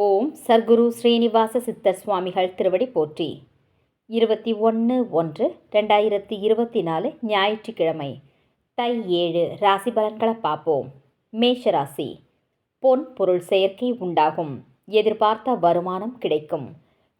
ஓம் சர்க்குரு ஸ்ரீனிவாச சித்தர் சுவாமிகள் திருவடி போற்றி. இருபத்தி ஒன்று ஒன்று ரெண்டாயிரத்தி இருபத்தி நாலு ஞாயிற்றுக்கிழமை. தை ஏழு ராசி பலன்களை பார்ப்போம். மேஷ ராசி. பொன் பொருள் செயற்கை உண்டாகும். எதிர்பார்த்த வருமானம் கிடைக்கும்.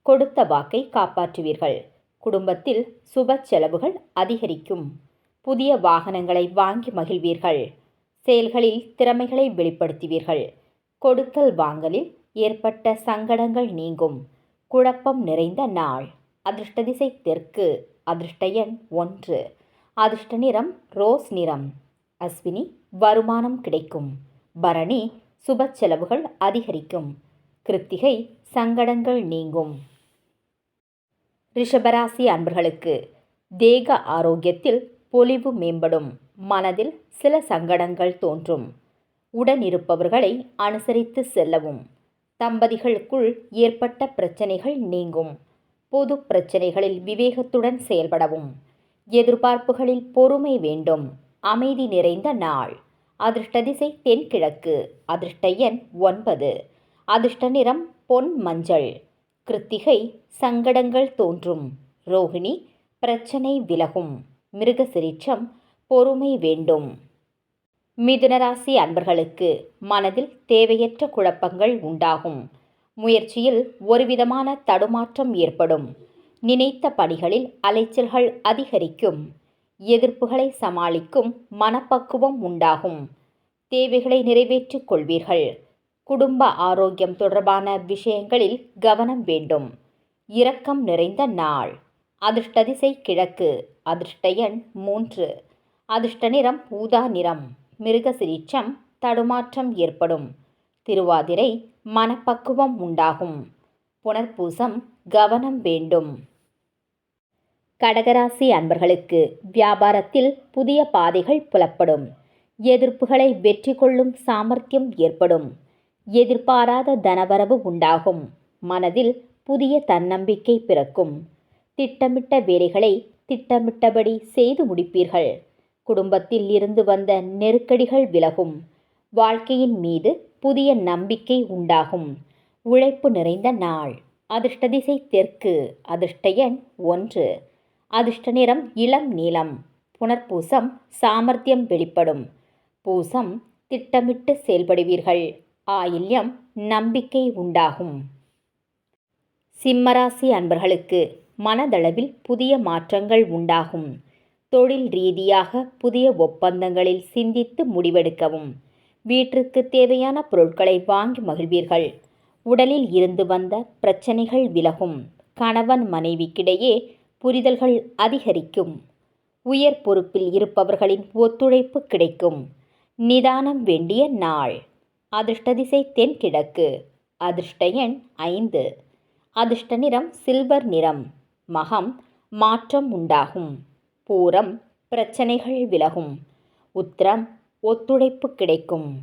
கொடுத்த வாக்கை காப்பாற்றுவீர்கள். குடும்பத்தில் சுப செலவுகள் அதிகரிக்கும். புதிய வாகனங்களை வாங்கி மகிழ்வீர்கள். செயல்களில் திறமைகளை வெளிப்படுத்துவீர்கள். கொடுக்கல் வாங்கலில் ஏற்பட்ட சங்கடங்கள் நீங்கும். குழப்பம் நிறைந்த நாள். அதிர்ஷ்ட திசை தெற்கு. அதிர்ஷ்ட எண் ஒன்று. அதிர்ஷ்ட நிறம் ரோஸ் நிறம். அஸ்வினி வருமானம் கிடைக்கும். பரணி சுப செலவுகள் அதிகரிக்கும். கிருத்திகை சங்கடங்கள் நீங்கும். ரிஷபராசி அன்பர்களுக்கு தேக ஆரோக்கியத்தில் பொலிவு மேம்படும். மனதில் சில சங்கடங்கள் தோன்றும். உடனிருப்பவர்களை அனுசரித்து செல்லவும். தம்பதிகளுக்குள் ஏற்பட்ட பிரச்சனைகள் நீங்கும். பொது பிரச்சனைகளில் விவேகத்துடன் செயல்படவும். எதிர்பார்ப்புகளில் பொறுமை வேண்டும். அமைதி நிறைந்த நாள். அதிர்ஷ்ட திசை தென்கிழக்கு. அதிர்ஷ்ட எண் ஒன்பது. அதிர்ஷ்ட நிறம் பொன் மஞ்சள். கிருத்திகை சங்கடங்கள் தோன்றும். ரோகிணி பிரச்சனை விலகும். மிருகசிரிச்சம் பொறுமை வேண்டும். மிதுனராசி அன்பர்களுக்கு மனதில் தேவையற்ற குழப்பங்கள் உண்டாகும். முயற்சியில் ஒருவிதமான தடுமாற்றம் ஏற்படும். நினைத்த பணிகளில் அலைச்சல்கள் அதிகரிக்கும். எதிர்ப்புகளை சமாளிக்கும் மனப்பக்குவம் உண்டாகும். தேவைகளை நிறைவேற்றிக் கொள்வீர்கள். குடும்ப ஆரோக்கியம் தொடர்பான விஷயங்களில் கவனம் வேண்டும். இரக்கம் நிறைந்த நாள். அதிர்ஷ்ட திசை கிழக்கு. அதிர்ஷ்ட எண் மூன்று. அதிர்ஷ்ட நிறம் ஊதா நிறம். மிருகசிரீச்சம் தடுமாற்றம் ஏற்படும். திருவாதிரை மனப்பக்குவம் உண்டாகும். புனர்பூசம் கவனம் வேண்டும். கடகராசி அன்பர்களுக்கு வியாபாரத்தில் புதிய பாதைகள் புலப்படும். எதிர்ப்புகளை வெற்றி கொள்ளும் சாமர்த்தியம் ஏற்படும். எதிர்பாராத தனவரவு உண்டாகும். மனதில் புதிய தன்னம்பிக்கை பிறக்கும். திட்டமிட்ட வேலைகளை திட்டமிட்டபடி செய்து முடிப்பீர்கள். குடும்பத்தில் இருந்து வந்த நெருக்கடிகள் விலகும். வாழ்க்கையின் மீது புதிய நம்பிக்கை உண்டாகும். உழைப்பு நிறைந்த நாள். அதிர்ஷ்ட திசை தெற்கு. அதிர்ஷ்ட எண் ஒன்று. அதிர்ஷ்ட நிறம் இளம் நீளம். புனர்பூசம் சாமர்த்தியம் வெளிப்படும். பூசம் திட்டமிட்டு செயல்படுவீர்கள். ஆயில்யம் நம்பிக்கை உண்டாகும். சிம்மராசி அன்பர்களுக்கு மனதளவில் புதிய மாற்றங்கள் உண்டாகும். தொழில் ரீதியாக புதிய ஒப்பந்தங்களில் சிந்தித்து முடிவெடுக்கவும். வீட்டிற்கு தேவையான பொருட்களை வாங்கி மகிழ்வீர்கள். உடலில் இருந்து வந்த பிரச்சனைகள் விலகும். கணவன் மனைவிக்கிடையே புரிதல்கள் அதிகரிக்கும். உயர் பொறுப்பில் இருப்பவர்களின் ஒத்துழைப்பு கிடைக்கும். நிதானம் வேண்டிய நாள். அதிர்ஷ்ட திசை தென்கிழக்கு. அதிர்ஷ்ட எண் ஐந்து. அதிர்ஷ்ட நிறம் சில்வர் நிறம். மகம் மாற்றம் உண்டாகும். பூரம் பிரச்சனைகள் விலகும். உத்திரம் ஒத்துழைப்பு கிடைக்கும்.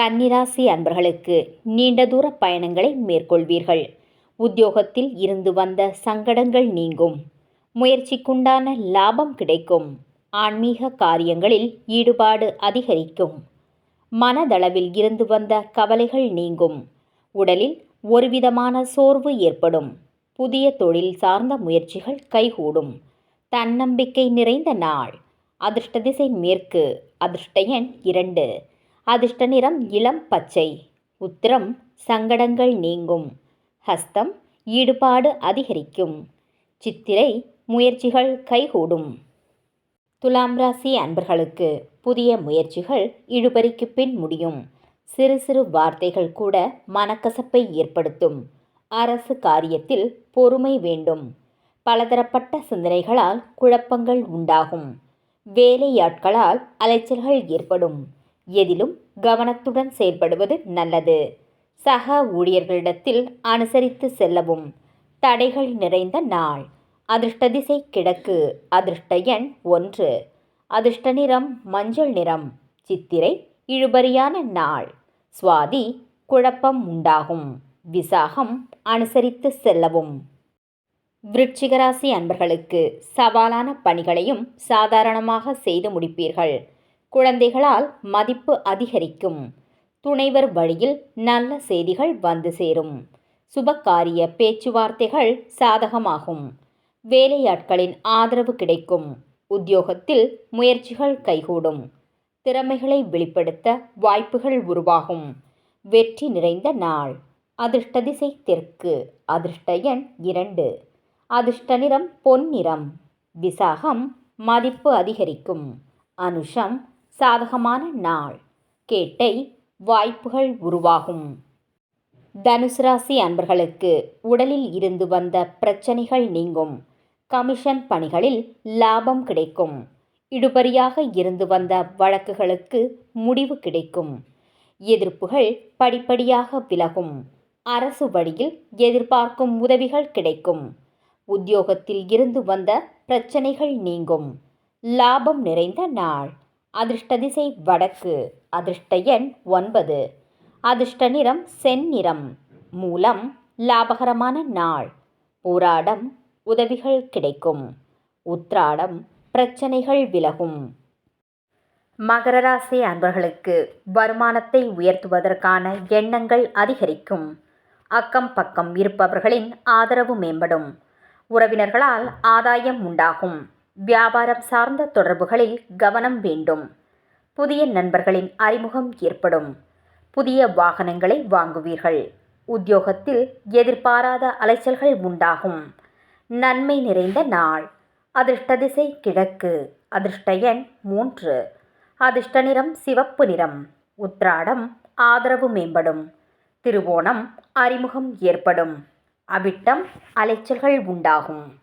கன்னிராசி அன்பர்களுக்கு நீண்ட தூர பயணங்களை மேற்கொள்வீர்கள். உத்தியோகத்தில் இருந்து வந்த சங்கடங்கள் நீங்கும். முயற்சிக்குண்டான லாபம் கிடைக்கும். ஆன்மீக காரியங்களில் ஈடுபாடு அதிகரிக்கும். மனதளவில் இருந்து வந்த கவலைகள் நீங்கும். உடலில் ஒருவிதமான சோர்வு ஏற்படும். புதிய தொழில் சார்ந்த முயற்சிகள் கைகூடும். தன்னம்பிக்கை நிறைந்த நாள். அதிர்ஷ்ட திசை மேற்கு. அதிர்ஷ்ட எண் இரண்டு. அதிர்ஷ்ட நிறம் இளம் பச்சை. உத்திரம் சங்கடங்கள் நீங்கும். ஹஸ்தம் ஈடுபாடு அதிகரிக்கும். சித்திரை முயற்சிகள் கைகூடும். துலாம் ராசி அன்பர்களுக்கு புதிய முயற்சிகள் இழுபறிக்கு பின் முடியும். சிறு சிறு வார்த்தைகள் கூட மனக்கசப்பை ஏற்படுத்தும். அரசு காரியத்தில் பொறுமை வேண்டும். பலதரப்பட்ட சிந்தனைகளால் குழப்பங்கள் உண்டாகும். வேலையாட்களால் அலைச்சல்கள் ஏற்படும். எதிலும் கவனத்துடன் செயல்படுவது நல்லது. சக ஊழியர்களிடத்தில் அனுசரித்து செல்லவும். தடைகள் நிறைந்த நாள். அதிர்ஷ்ட திசை கிழக்கு. அதிர்ஷ்ட எண் ஒன்று. அதிர்ஷ்ட நிறம் மஞ்சள் நிறம். சித்திரை இழுபறியான நாள். சுவாதி குழப்பம் உண்டாகும். விசாகம் அனுசரித்து செல்லவும். விருட்சிகராசி அன்பர்களுக்கு சவாலான பணிகளையும் சாதாரணமாக செய்து முடிப்பீர்கள். குழந்தைகளால் மதிப்பு அதிகரிக்கும். துணைவர் வழியில் நல்ல செய்திகள் வந்து சேரும். சுபகாரிய பேச்சுவார்த்தைகள் சாதகமாகும். வேலையாட்களின் ஆதரவு கிடைக்கும். உத்தியோகத்தில் முயற்சிகள் கைகூடும். திறமைகளை வெளிப்படுத்த வாய்ப்புகள் உருவாகும். வெற்றி நிறைந்த நாள். அதிர்ஷ்ட திசை தெற்கு. அதிர்ஷ்ட எண் இரண்டு. அதிர்ஷ்ட நிறம் பொன்னிறம். விசாகம் மதிப்பு அதிகரிக்கும். அனுஷம் சாதகமான நாள். கேட்டை வாய்ப்புகள் உருவாகும். தனுசு ராசி அன்பர்களுக்கு உடலில் இருந்து வந்த பிரச்சனைகள் நீங்கும். கமிஷன் பணிகளில் லாபம் கிடைக்கும். இடுபறியாக இருந்து வந்த வழக்குகளுக்கு முடிவு கிடைக்கும். எதிர்ப்புகள் படிப்படியாக விலகும். அரசு வழியில் எதிர்பார்க்கும் உதவிகள் கிடைக்கும். உத்தியோகத்தில் இருந்து வந்த பிரச்சனைகள் நீங்கும். லாபம் நிறைந்த நாள். அதிர்ஷ்ட திசை வடக்கு. அதிர்ஷ்ட எண் ஒன்பது. அதிர்ஷ்ட நிறம் செந்நிறம் மூலம் லாபகரமான நாள். போராடம் உதவிகள் கிடைக்கும். உத்ராடம் பிரச்சனைகள் விலகும். மகர ராசி அன்பர்களுக்கு வருமானத்தை உயர்த்துவதற்கான எண்ணங்கள் அதிகரிக்கும். அக்கம் பக்கம் இருப்பவர்களின் ஆதரவு மேம்படும். உறவினர்களால் ஆதாயம் உண்டாகும். வியாபாரம் சார்ந்த தொடர்புகளில் கவனம் வேண்டும். புதிய நண்பர்களின் அறிமுகம் ஏற்படும். புதிய வாகனங்களை வாங்குவீர்கள். உத்தியோகத்தில் எதிர்பாராத அலைச்சல்கள் உண்டாகும். நன்மை நிறைந்த நாள். அதிர்ஷ்ட திசை கிழக்கு. அதிர்ஷ்ட எண் மூன்று. அதிர்ஷ்ட நிறம் சிவப்பு நிறம். உத்ராடம் ஆதரவு மேம்படும். திருவோணம் அறிமுகம் ஏற்படும். அவிட்டம் அலைச்சல்கள் உண்டாகும்.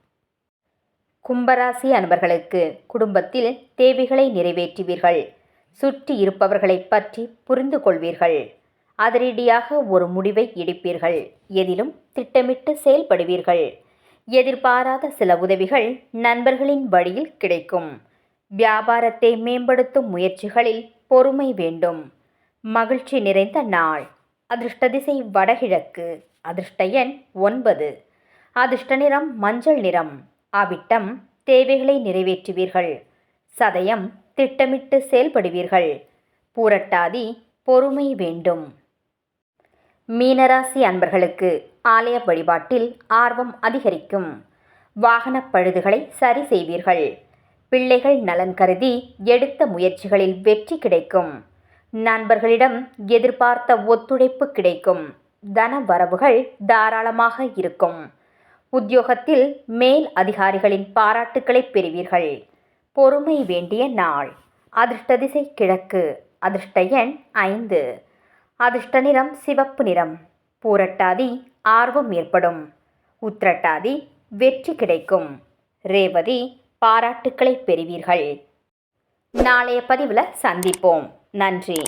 கும்பராசி அன்பர்களுக்கு குடும்பத்தில் தேவைகளை நிறைவேற்றுவீர்கள். சுற்றி இருப்பவர்களை பற்றி புரிந்து கொள்வீர்கள். அதிரடியாக ஒரு முடிவை எடுப்பீர்கள். எதிலும் திட்டமிட்டு செயல்படுவீர்கள். எதிர்பாராத சில உதவிகள் நண்பர்களின் வழியில் கிடைக்கும். வியாபாரத்தை மேம்படுத்தும் முயற்சிகளில் பொறுமை வேண்டும். மகிழ்ச்சி நிறைந்த நாள். அதிர்ஷ்ட திசை வடகிழக்கு. அதிர்ஷ்ட எண் ஒன்பது. அதிர்ஷ்ட நிறம் மஞ்சள் நிறம். அவிட்டம் தேவைகளை நிறைவேற்றுவீர்கள். சதயம் திட்டமிட்டு செயல்படுவீர்கள். பூரட்டாதி பொறுமை வேண்டும். மீனராசி அன்பர்களுக்கு ஆலய வழிபாட்டில் ஆர்வம் அதிகரிக்கும். வாகனப் பழுதுகளை சரி செய்வீர்கள். பிள்ளைகள் நலன் கருதி எடுத்த முயற்சிகளில் வெற்றி கிடைக்கும். நண்பர்களிடம் எதிர்பார்த்த ஒத்துழைப்பு கிடைக்கும். தன வரவுகள் தாராளமாக இருக்கும். உத்தியோகத்தில் மேல் அதிகாரிகளின் பாராட்டுக்களை பெறுவீர்கள். பொறுமை வேண்டிய நாள். அதிர்ஷ்ட திசை கிழக்கு. அதிர்ஷ்ட எண் ஐந்து. அதிர்ஷ்ட நிறம் சிவப்பு நிறம். பூரட்டாதி ஆர்வம் ஏற்படும். உத்திரட்டாதி வெற்றி கிடைக்கும். ரேவதி பாராட்டுக்களை பெறுவீர்கள். நாளைய பதிவில் சந்திப்போம். நன்றி.